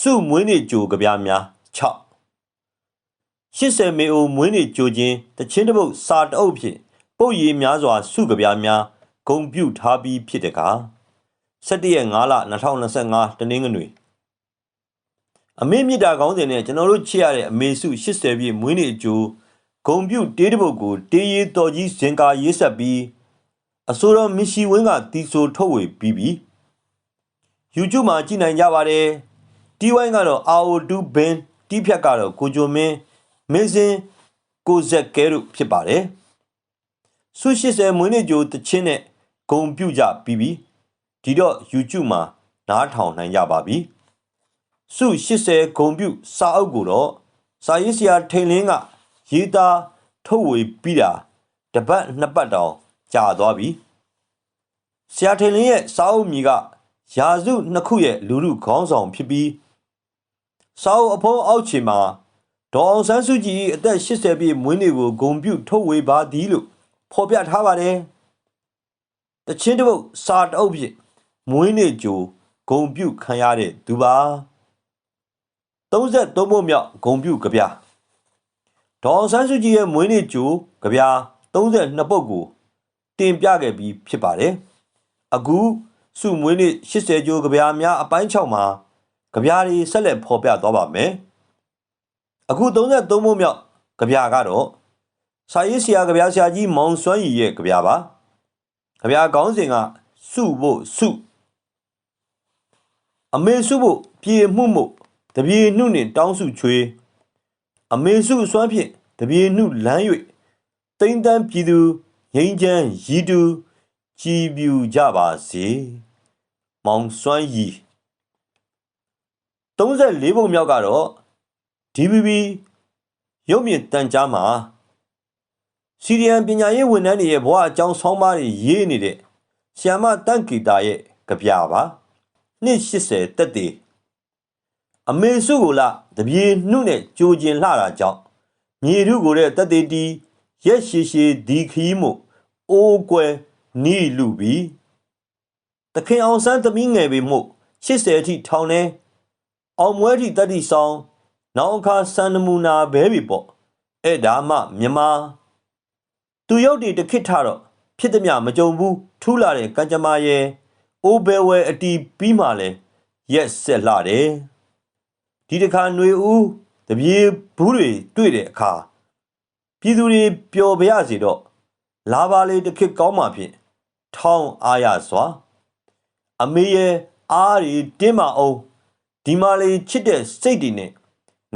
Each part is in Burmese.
စုမွေးနေ့ကြိုကြပြားများ6 80မေအိုမွေးနေ့ကြိုခြင်းတချင်းတစ်ပုတ်စာတအုပ်ဖြင့်ပုတ်ရည်များစွာ စုကြပြားများဂုံပြုထားပြီးဖြစ်တကား17ရက်5လ2025တနင်္ဂနွေအမေမြစ်တာကောင်းစဉ်နဲ့ကျွန်တော်တို့ချစ်ရတဲ့အမေစု80ပြည့်မွေးနေ့အကျိုးဂုံပြုတေးတစ်ပုတ်ကိုတေးရီတော်ကြီးစင်ကာရေးဆက်ပြီးအစိုးရမီရှီဝင်းကတီဆိုထုတ်ဝေပြီးပြီ YouTube မှာကြည့်နိုင်ကြပါတယ် တီဝိုင်းကတော့ AO2 bin တီးဖြတ်ကတော့ကိုဂျိုမင်းမင်းစင်ကိုဇက်ကဲတို့ဖြစ်ပါတယ်ဆု80မွေးနေ့ကြိုတချင်းနဲ့ဂုံပြုကြပြီးပြီဒီတော့ YouTube မှာနားထောင်နိုင်ကြပါပြီဆု80ဂုံပြုစာအုပ်ကိုတော့စာရေးဆရာထိန်လင်းကရေးသားထုတ်ဝေပြီးတာတပတ်နှစ်ပတ်တောင်ကြာသွားပြီဆရာထိန်လင်းရဲ့စာအုပ်မြေကရာစုနှစ်ခုရဲ့လူလူခေါင်းဆောင်ဖြစ်ပြီး စာအုပ်အဖုံးအောက်ခြေမှာဒေါ်အောင်ဆန်းစုကြည်၏အသက်80ပြည့်မွေးနေ့ကိုဂုဏ်ပြုထုတ်ဝေပါသည်လို့ဖော်ပြထားပါတယ်။တချင်းတစ်ပုတ်စာတအုပ်ဖြင့်မွေးနေ့ကြိုဂုဏ်ပြုခံရတဲ့သူပါ33ဘုတ်မြောက်ဂုဏ်ပြုကြပြဒေါ်အောင်ဆန်းစုကြည်ရဲ့မွေးနေ့ကြိုကြပြ32ပုတ်ကိုတင်ပြခဲ့ပြီးဖြစ်ပါတယ်။အခုစုမွေးနေ့80ကြိုကြပြများအပိုင်း6မှာ ကြပြားတွေဆက်လက်ဖော်ပြသွားပါမယ်။အခု33မို့မြောက်ကြပြားကတော့စာရေးဆရာကြပြားဆရာကြီးမောင်စွမ်းရည်ရဲ့ကြပြားပါ။ကြပြားကောင်းစဉ်ကစုဖို့စုအမေစုဖို့ပြေမှုမှုတပြေနှုနှင့်တောင်းစုချွေအမေစုစွမ်းဖြင့်တပြေနှုလမ်း၍တိမ့်တန်းပြည်သူငိမ့်ချမ်းရည်တူကြည်ပြူကြပါစေမောင်စွမ်းရည် 34ပုံမြောက်ကတော့ DBB ရုပ်မြင့်တန်ကြားမှာစီရီယန်ပညာရေးဝန်ထမ်းတွေရဲ့ဘဝအကြောင်းဆောင်းပါးတွေရေးနေတဲ့ဆီယမတန့်ကီတာရဲ့ကြပြပါနှစ်80တက်တည်အမေစုကိုလာတပြေနှုနဲ့ကြိုကျင်လှတာကြောင့်မြေထုကိုတဲ့တက်တည်တီရက်ရှိရှိဒီခီးမှုအိုးကွယ်နီးလူပြီးတခင်အောင်ဆန်းသမီးငယ်ပေမှု80အထိထောင်နေ အောင်မွဲထိတတိဆောင်နောက်အခါစံနမူနာဘဲပြီပေါ့အဲ့ဒါမှမြမသူရုပ်တွေတခစ်ထတော့ဖြစ်သည်မမကြုံဘူးထူးလာတဲ့ကံကြမ္မာရဲ့အိုးဘဲဝဲအတီးပြီးမှလဲရက်ဆက်လာတယ်ဒီတခါຫນွေဦးတပြေဘူးတွေတွေ့တဲ့အခါပြည်သူတွေပျော်ပါရစေတော့လာပါလေတခစ်ကောင်းမှဖြင့်ထောင်းအားရစွာ အမေရဲ့အားရီတင်းမအောင် ဒီမာလေးချစ်တဲ့စိတ်တွေနဲ့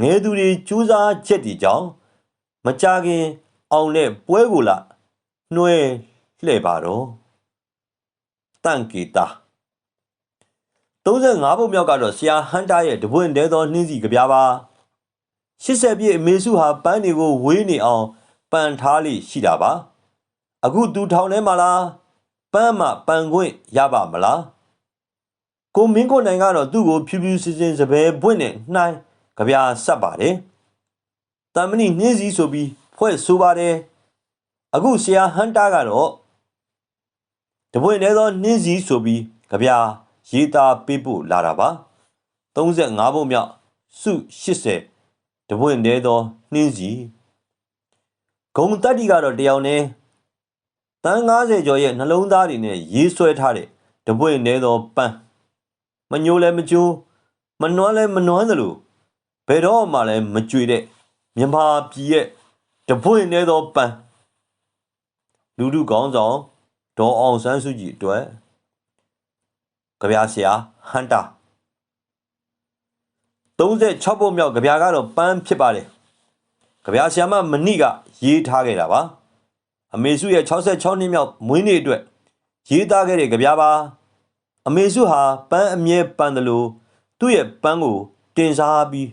ငယ်သူတွေကြိုးစားချက်တွေကြောင့်မကြခင်အောင်တဲ့ပွဲကိုလာနှွဲလှဲ့ပါတော့တန့်ကီတာ35ပုံမြောက်ကတော့ဆရာဟန်တာရဲ့တပွင့်တဲသောနှင်းစီကြပြားပါ80ပြည့်အမေစုဟာပန်းတွေကိုဝေးနေအောင်ပန်ထားလိရှိတာပါအခုသူထောင်ထဲမှာလားပန်းမှပန်ခွင့်ရပါမလား ကိုမင်းကိုနိုင်ကတော့သူ့ကိုဖြူဖြူစင်စင်စပယ်ပွင့်နဲ့နှိုင်းကြပြာဆက်ပါတယ်တမဏိနှင်းစည်းဆိုပြီးဖွဲ့ဆိုပါတယ်အခုဆရာဟန်တာကတော့တပွင့်တဲသောနှင်းစည်းဆိုပြီးကြပြာရေးသားပေးဖို့လာတာပါ35ပုံမြောက်စု80တပွင့်တဲသောနှင်းစည်းဂုံတက်တီကတော့တယောက်နဲ့တန်း90ကျော်ရဲ့နှလုံးသားတွေနဲ့ရေးဆွဲထားတဲ့တပွင့်တဲသောပန်း မညိုလဲမကျိုးမနှွမ်းလဲမနှွမ်းသလိုဘယ်တော့မှလည်းမကြွေတဲ့မြန်မာပြည်ရဲ့တပွင့်နေသောပန်းလူလူကောင်းဆောင်ဒေါ်အောင်ဆန်းစုကြည်အတွက်ကြပြဆရာဟန်တာ36ပုံမြောက်ကြပြကတော့ပန်းဖြစ်ပါတယ်ကြပြဆရာမမဏိကရေးထားခဲ့တာပါအမေစုရဲ့66နှစ်မြောက်မွေးနေ့အတွက်ရေးသားခဲ့တဲ့ကြပြပါ အမေစုဟာပန်းအမြဲပန်းတယ်လို့သူ့ရဲ့ပန်းကိုတင်စားပြီး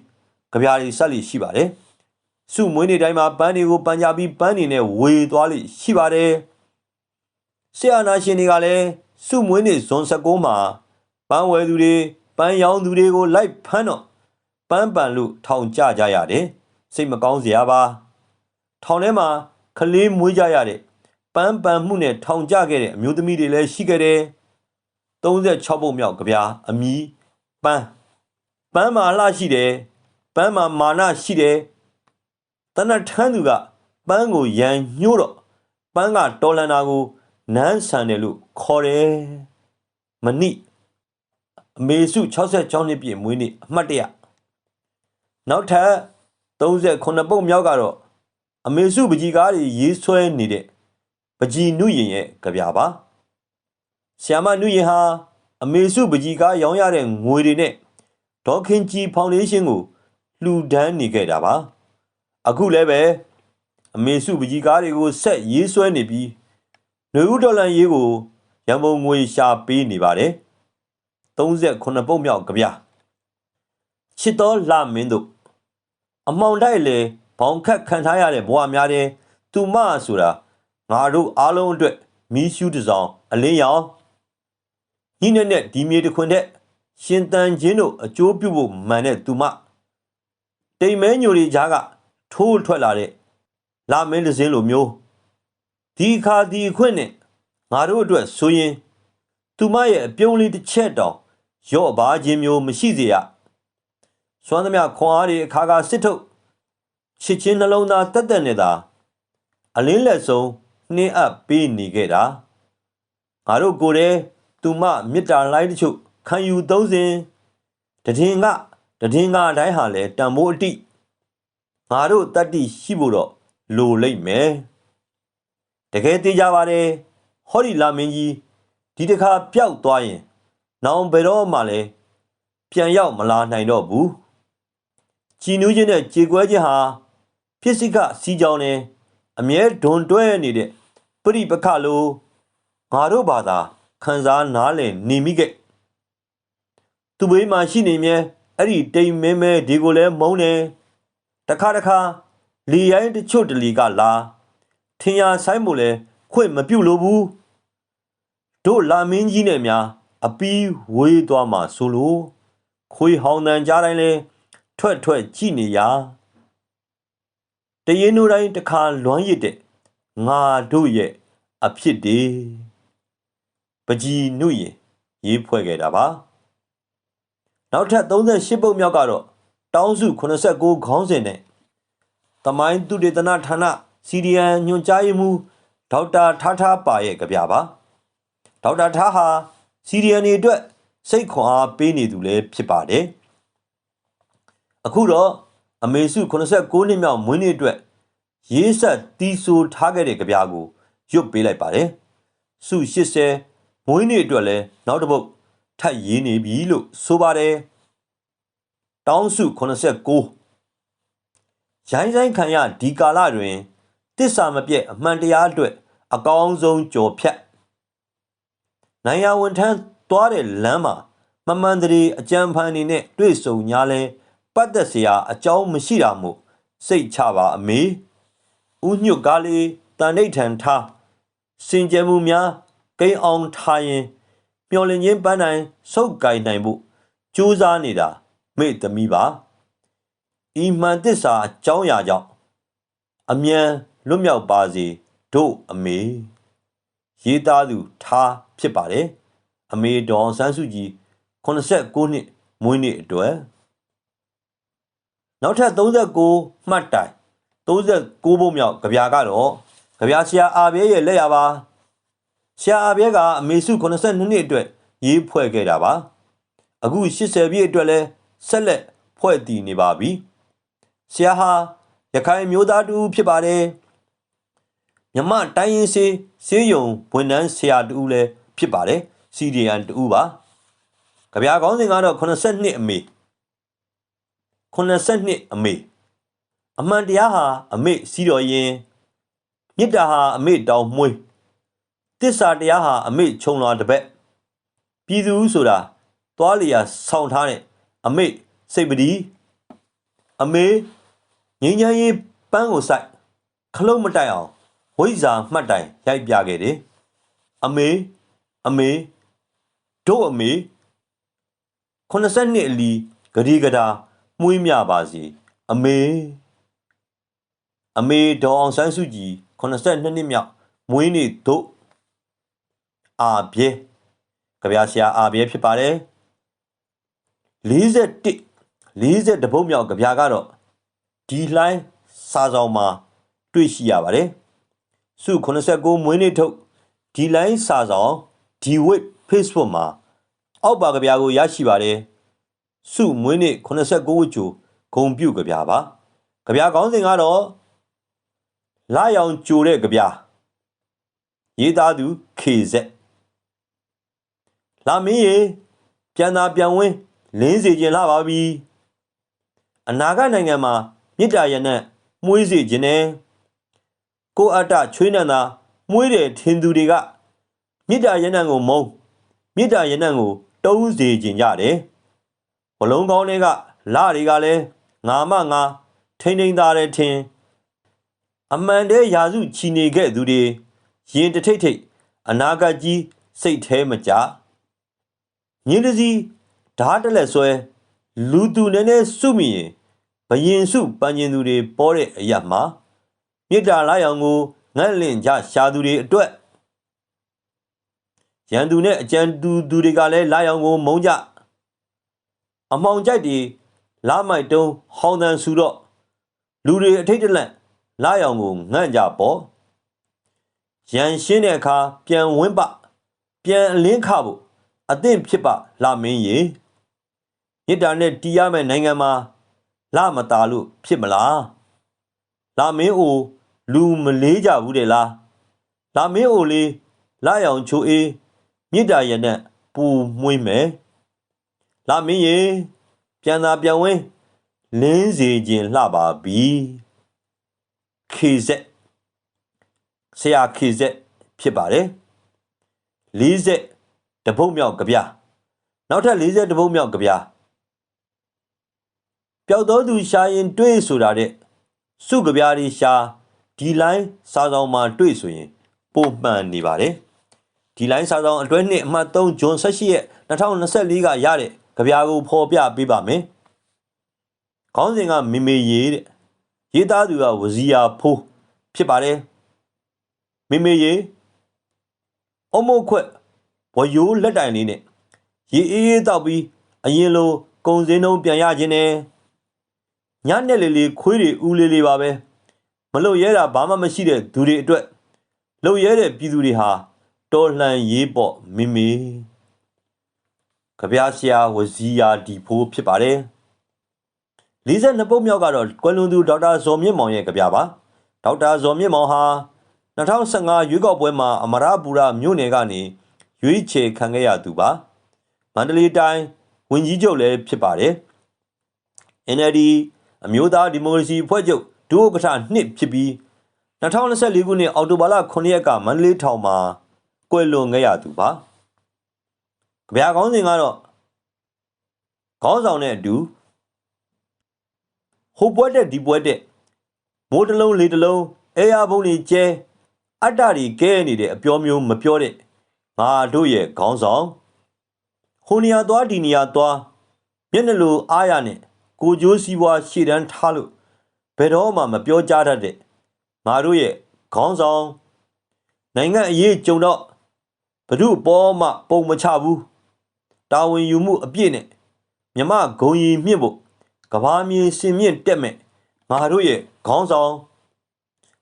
ကြပြားတွေဆက်လိရှိပါတယ်။စုမွေးနေ့တိုင်းမှာပန်းတွေကိုပန်းကြပြီးပန်းတွေနဲ့ဝေသွားလိရှိပါတယ်။ဆရာနာရှင်တွေကလည်းစုမွေးနေ့ဇွန်16မှာပန်းဝယ်သူတွေပန်းရောင်းသူတွေကိုလိုက်ဖမ်းတော့ပန်းပန်လို့ထောင်ကြကြရတယ်။စိတ်မကောင်းစရာပါ။ထောင်ထဲမှာကလေးမွေးကြရတဲ့ပန်းပန်မှုနဲ့ထောင်ကြခဲ့တဲ့အမျိုးသမီးတွေလည်းရှိခဲ့တယ်။ 36ပုံမြောက်ကြပြားအမီပန်းပန်းမာလှရှိတယ်ပန်းမာမာနရှိတယ်တနတ်ထန်းသူကပန်းကိုရန်ညှို့တော့ပန်းကတော်လန်တာကိုနန်းဆန်တယ်လို့ခေါ်တယ်မဏိအမေစု66နှစ်ပြည့်မွေးနေ့အမှတ်တရနောက်ထပ်39ပုတ်မြောက်ကတော့အမေစုပကြီးကားတွေရေးဆွဲနေတဲ့ပကြီးနုရင်ရဲ့ကြပြပါ ဆီယမနုရင်ဟာအမေစုပကြီးကားရောင်းရတဲ့ငွေတွေနဲ့ဒေါ်ခင်ကြီးဖောင်ဒေးရှင်းကိုလှူဒန်းနေခဲ့တာပါအခုလည်းပဲအမေစုပကြီးကားတွေကိုဆက်ရေးဆွဲနေပြီးနွေဦးဒေါ်လာရေးကိုရန်ပုံငွေရှာပေးနေပါတယ်39ပုတ်မြောက်ကြပြချစ်တော်လာမင်းတို့အမောင်တိုက်လေဘောင်ခတ်ခံထားရတဲ့ဘဝများတဲ့သူမဆိုတာငါတို့အားလုံးအတွက်မီးရှူးတစ်စောင်အလင်းရောင် ညနေနဲ့ဒီမြေတစ်ခွင်တဲ့ရှင်တန်ချင်းတို့အကျိုးပြုဖို့မှန်တဲ့သူမတိမ်မဲညိုတွေကြားကထိုးထွက်လာတဲ့လာမင်းတစ်စင်းလိုမျိုးဒီခါဒီခွင့်နဲ့ငါတို့အတွက်ဆိုရင် သူမရဲ့အပြုံးလေးတစ်ချက်တောင်ရော့ပါခြင်းမျိုးမရှိစေရစွမ်းသမျှခွန်အားတွေအခါခါစစ်ထုတ်ချစ်ချင်းနှလုံးသားတက်တက်နေတာအလင်းလက်ဆုံးနှင်းအပ်ပေးနေခဲ့တာငါတို့ကိုယ်တည်း သူမမေတ္တာလိုက်တချို့ခံယူသုံးစဉ်တည်င်းကတည်င်းကအတိုင်းဟာလဲတန်မိုးအတိငါတို့တတ္တိရှိဖို့တော့လိုလိမ့်မယ်တကယ်သိကြပါတယ်ဟောဒီလာမင်းကြီးဒီတစ်ခါပျောက်သွားရင် နောင်ဘယ်တော့မှလည်းပြန်ရောက်မလာနိုင်တော့ဘူးကြည်နူးခြင်းနဲ့ကြေကွဲခြင်းဟာဖြစ်စိကစီကြောင်းနဲ့အမြဲဒွန်တွဲနေတဲ့ပရိပခလိုငါတို့ဘာသာ ခံစားနားလည်နေမိခဲ့သူဘေးမှာရှိနေမြဲအဲ့ဒီတိမ်မဲမဲဒီကိုလဲမုန်းတယ်တခါတခါလီရိုင်းတချို့တလီကလာထင်ရဆိုင်မို့လဲခွင့်မပြုတ်လို့ဘူးတို့လာမင်းကြီးနဲ့များအပီးဝေးသွားမှာဆိုလို့ခွေဟောင်းတန်ကြားတိုင်းလဲထွက်ထွက်ကြည့်နေရတရင်တို့တိုင်းတစ်ခါလွမ်းရစ်တဲ့ငါတို့ရဲ့အဖြစ်တွေ ပကြီးနုရင်ရေးဖွဲ့ခဲ့တာပါနောက်ထပ်38ပုတ်မြောက်ကတော့တောင်းစု89ခေါင်းစဉ်နဲ့တမိုင်းသူတေသနဌာနစီရီယန်ညွှန်ကြားရေးမှူးဒေါက်တာထားထားပါရဲ့ကြပြပါဒေါက်တာထားဟာစီရီယန်တွေအတွက်စိတ်ခွန်အားပေးနေသူလည်းဖြစ်ပါတယ်အခုတော့အမေစု89နှစ်မြောက်မွေးနေ့အတွက်ရေးဆက်တီးဆိုထားခဲ့တဲ့ကြပြကိုရွတ်ပေးလိုက်ပါတယ်စု80 မွေးနေ့အတွက်လည်းနောက်တစ်ပုတ်ထပ်ရေးနေပြီလို့ဆိုပါတယ်တောင်းစု86ရိုင်းဆိုင်ခံရဒီကာလတွင်တစ္ဆာမပြည့်အမှန်တရားအတွက်အကောင်းဆုံးကြော်ဖြတ်နိုင်ရဝန်ထမ်းသွားတဲ့လမ်းမှာမမှန်တည်းအကြံဖန်နေနဲ့တွေ့ဆုံညာလဲပတ်သက်စရာအကြောင်းမရှိတာမို့စိတ်ချပါအမေဥညွတ်ကားလေးတန်ဋိဌံထားစင်ကြယ်မှုများ ကိန်းအောင်ထားရင်မျော်လင့်ခြင်းပန်းနိုင်စုပ်ကိုင်နိုင်ဖို့ကြိုးစားနေတာမေ့သမီးပါဤမှန်သစ္စာအကြောင်းအရာကြောင့်အမြန်လွတ်မြောက်ပါစေတို့အမေရေးသားသူထားဖြစ်ပါတယ်အမေဒေါ်ဆန်းစုကြည်89နှစ်မွေးနေ့အတွက်နောက်ထပ်39မှတ်တိုင်39ဘုံမြောက်ကြပြာကတော့ကြပြာဆရာအာဘဲရဲ့လက်ရပါ ဆရာအာဘဲကအမေစု82နှစ်အတွက်ရေးဖွဲ့ခဲ့တာပါအခု80ပြည့်အတွက်လဲဆက်လက်ဖွဲ့တည်နေပါပြီဆရာဟာရခိုင်မျိုးသားတူဖြစ်ပါတယ်မြမတိုင်းရင်စေးစေးယုံဝန်ထမ်းဆရာတူလည်းဖြစ်ပါတယ်စီဒီယန်တူပါကြပြာကောင်းစဉ်ကတော့82အမေ82အမေအမှန်တရားဟာအမေစီတော်ရင်မေတ္တာဟာအမေတောင်မွေး တစ္ဆာတရားဟာအမေခြုံလာတပက်ပြည်သူဆိုတာသွားလျာဆောင်းထားတဲ့အမေစိတ်ပဒီအမေငင်းချမ်းရေးပန်းကိုစိုက်ခလုံးမတိုက်အောင်ဝိဇာမှတ်တိုင်ရိုက်ပြခဲ့တယ်အမေအမေတို့အမေ82အလီဂရီဂဒါမှုေးမြပါစီအမေအမေဒေါ်အောင်ဆန်းစုကြည်82နှစ်မြောက်မွေးနေ့တို့ အာပြဲကြပြဆရာအာပြဲဖြစ်ပါတယ်41 40တပုတ်မြောက်ကြပြာကတော့ဒီလှိုင်းစာဆောင်မှာတွေ့ရှိရပါတယ်စု89မွေးနေ့ထုတ်ဒီလိုင်းစာဆောင်ဒီဝစ် Facebook မှာအောက်ပါကြပြာကိုရရှိပါတယ်စုမွေးနေ့89ဝချိုဂုံပြုတ်ကြပြာပါကြပြာကောင်းစဉ်ကတော့လာရောင်ကြိုတဲ့ကြပြာရေးသားသူ KZ လာမင်းရေပြန်သာပြန်ဝင်းလင်းစေခြင်းလာပါပြီအနာဂတ်နိုင်ငံမှာမြစ်တာရနဲ့မှုေးစေခြင်းနဲ့ကိုအတ္တချွေးနံသာမွေးတယ်ထင်သူတွေကမြစ်တာရနံကိုမုံမြစ်တာရနံကိုတုံးစေခြင်းကြတယ်ဘလုံးကောင်းတွေကလာတွေကလည်းငါမငါထိန်ထိန်သားတယ်ထင်အမှန်တည်းရာစုချီနေခဲ့သူတွေရင်တထိတ်ထိတ်အနာဂတ်ကြီးစိတ်แท้မကြ ညင်းတစီဓာတ်တလက်ဆွဲလူသူနည်းနည်းစုမိရင်ဘယင်စုပန်းကျင်သူတွေပေါ်တဲ့အရာမှာမြစ်တာလာရောင်ကိုငန့်လင့်ကြရှာသူတွေအတွက်ရန်သူနဲ့အကြံတူသူတွေကလည်းလာရောင်ကိုမုန်းကြအမောင်ကြိုက်တွေလာမိုက်တုံးဟောင်းတန်ဆူတော့လူတွေအထိတ်တလန့်လာရောင်ကိုငန့်ကြပေါ့ရန်ရှင်းတဲ့အခါပြန်ဝင်းပပြန်အလင်းခဖို့ အသင့်ဖြစ်ပါလာမင်းရေမြစ်တာနဲ့တီးရမယ့်နိုင်ငံမှာလာမတာလို့ဖြစ်မလားလာမင်းအိုလူမလေးကြဘူးတဲ့လားလာမင်းအိုလေးလာရောင်ချိုအေးမြစ်တာရနဲ့ပူမွှေးမယ်လာမင်းရေပြန်သာပြန်ဝင်းလင်းစီခြင်းလှပါပြီခေဆက်ဆရာခေဆက်ဖြစ်ပါတယ်40 တပုတ်မြောက်ကြပြနောက်ထပ်40တပုတ်မြောက်ကြပြပျောက်တော်သူရှာရင်တွေးဆိုတာတဲ့စုကြပြားတွေရှာဒီလိုင်းစာဆောင်မှာတွေ့ဆိုရင်ပုံမှန်နေပါတယ်ဒီလိုင်းစာဆောင်အတွဲနှစ်အမှတ်3ဂျွန်18ရက်2024ကရတဲ့ကြပြာကိုဖော်ပြပေးပါမယ်ခေါင်းစဉ်ကမေမေရေးတဲ့ရေးသားသူကဝဇီယာဖိုးဖြစ်ပါတယ်မေမေရေးအမို့ခွက် ဝယိုးလက်တိုင်လေးနဲ့ရေအေးအေးတောက်ပြီးအရင်လိုကုံစင်းနှုံးပြန်ရခြင်းနဲ့ညနဲ့လေးလေးခွေးတွေဦးလေးလေးပါပဲမလို့ရဲတာဘာမှမရှိတဲ့သူတွေအတွက်လုံရဲတဲ့ပြည်သူတွေဟာတော်လှန်ရေးပေါ့မိမိကြပြားဆရာဝဇီယာဒီဖိုးဖြစ်ပါတယ်42ပုတ်မြောက်ကတော့ကွယ်လွန်သူဒေါက်တာဇော်မြင့်မောင်ရဲ့ကြပြပါဒေါက်တာဇော်မြင့်မောင်ဟာ2015ရွေးကောက်ပွဲမှာအမရပူရမြို့နယ်ကနေ ရွေးချယ်ခံခဲ့ရသူပါမန္တလေးတိုင်းဝန်ကြီးချုပ်လည်းဖြစ်ပါတယ် NLD အမျိုးသားဒီမိုကရေစီအဖွဲ့ချုပ်ဒုဥက္ကဋ္ဌနှစ်ဖြစ်ပြီး2024ခုနှစ်အောက်တိုဘာလ9ရက်ကမန္တလေးထောင်မှာကွယ်လွန်ခဲ့ရသူပါကြပြကောင်းစဉ်ကတော့ခေါင်းဆောင်တဲ့အတူဟိုပွဲတက်ဒီပွဲတက်မိုးတလုံးလေတလုံးအေးရဘုံတွေကျဲအတ္တတွေကဲနေတဲ့အပြောမျိုးမပြောတဲ့ ငါတို့ရဲ့ခေါင်းဆောင်ဟိုနေရာသွားဒီနေရာသွားမျက်နှလိုအားရနဲ့ကိုကျိုးစည်းပွားရှေ့တန်းထားလို့ဘယ်တော့မှမပြောကြတတ်တဲ့ငါတို့ရဲ့ခေါင်းဆောင်နိုင်ငံအရေးကြုံတော့ဘ ᱹ ပေါ်မှပုံမချဘူးတာဝန်ယူမှုအပြည့်နဲ့မြမဂုံရီမြင့်ဖို့ကဘာမြေစင်မြင့်တက်မဲ့ငါတို့ရဲ့ခေါင်းဆောင်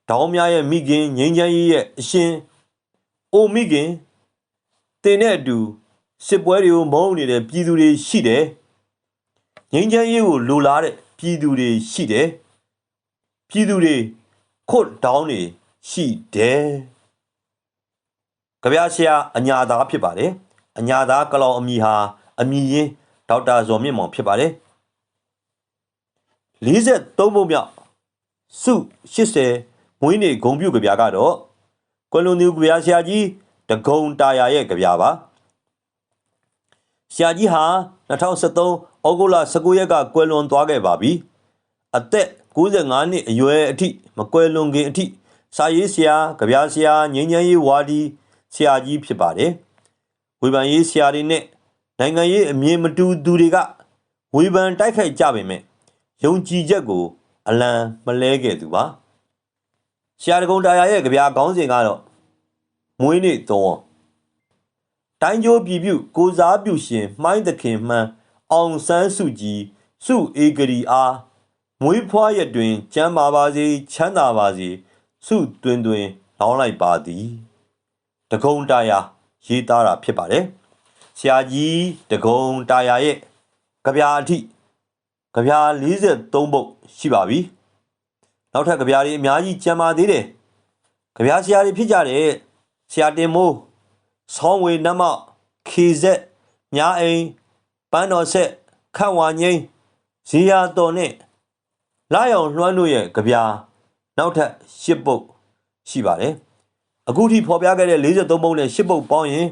တောင်းများရဲ့မိခင်ငိမ့်ချမ်းကြီးရဲ့အရှင်အိုမိခင် တင်တဲ့အတူစစ်ပွဲတွေကိုမုန်းနေတဲ့ပြည်သူတွေရှိတယ်ငိမ့်ချမ်းရေးကိုလိုလားတဲ့ပြည်သူတွေရှိတယ်ပြည်သူတွေခွတ်တောင်းတွေရှိတယ်ကြပြဆရာအညာသားဖြစ်ပါတယ်အညာသားကလောင်အမည်ဟာအမည်ရင်းဒေါက်တာဇော်မြင့်မောင်ဖြစ်ပါတယ်43ပုံမြောက်စု80မွေးနေ့ဂုံပြုကြပြကတော့ကွယ်လွန်သူကြပြဆရာကြီး တဂုံတာယာရဲ့ကြပြပါဆရာကြီးဟာ2013ဩဂုတ်လ19ရက်ကကွယ်လွန်သွားခဲ့ပါပြီအသက်95နှစ်အရွယ်အထိမကွယ်လွန်ခင်အထိစာရေးဆရာကြပြဆရာငញ្ញရေးဝါဒီဆရာကြီးဖြစ်ပါတယ်ဝေဖန်ရေးဆရာတွေနဲ့နိုင်ငံရေးအမြင်မတူသူတွေကဝေဖန်တိုက်ခိုက်ကြပေမဲ့ယုံကြည်ချက်ကို အလံမလဲခဲ့သူပါဆရာတကုံတာယာရဲ့ကြပြခေါင်းစဉ်ကတော့ မွေးနေ့သုံးတိုင်းကျိုးပြည်ပြုကိုစားပြုရှင်မှိုင်းသခင်မှန်အောင်ဆန်းစုကြည်စုဧကရီအားမွေးဖွားရက်တွင်ကျမ်းမာပါစေချမ်းသာပါစေစုတွင်တွင်လောင်းလိုက်ပါသည်တကုံတာယာရေးသားတာဖြစ်ပါတယ်ဆရာကြီးတကုံတာယာရဲ့ကြပြာအထိကြပြာ43ပုတ်ရှိပါပြီနောက်ထပ်ကြပြာတွေအများကြီးကျန်ပါသေးတယ်ကြပြာဆရာတွေဖြစ်ကြတဲ့ ဆရာတင်မိုးဆောင်းဝေနတ်မောက်ခေဆက်ညာအိမ်ပန်းတော်ဆက်ခန့်ဝါငိမ့်ဇီယာတော်နဲ့လာရောင်လွှမ်းတို့ရဲ့ကြပြာနောက်ထပ်၈ပုတ်ရှိပါတယ်အခုထိဖော်ပြခဲ့တဲ့43ပုတ်နဲ့8ပုတ်ပေါင်းရင်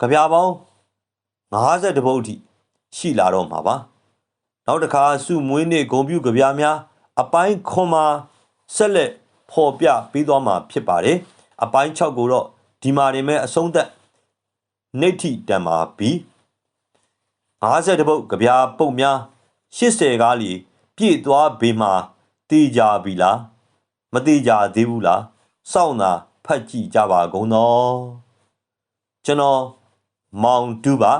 ကြပြာပေါင်း50ပုတ်အထိရှိလာတော့မှာပါနောက်တစ်ခါစုမွေးနေ့ဂုံပြူကြပြာများအပိုင်းခွန်မှာဆက်လက်ဖော်ပြပေးသွားမှာဖြစ်ပါတယ်အပိုင်း6ကိုတော့ ဒီမှာနေမဲ့အဆုံးသက်နေတိတံမှာပြီး50ပုတ်ကြပြာပုတ်များ80ကားလီပြည့်သွားဘေးမှာတေးကြပြီလားမတေးကြသေးဘူးလားစောင့်တာဖတ်ကြည့်ကြပါကုန်တော့ကျွန်တော်မောင်တူပါ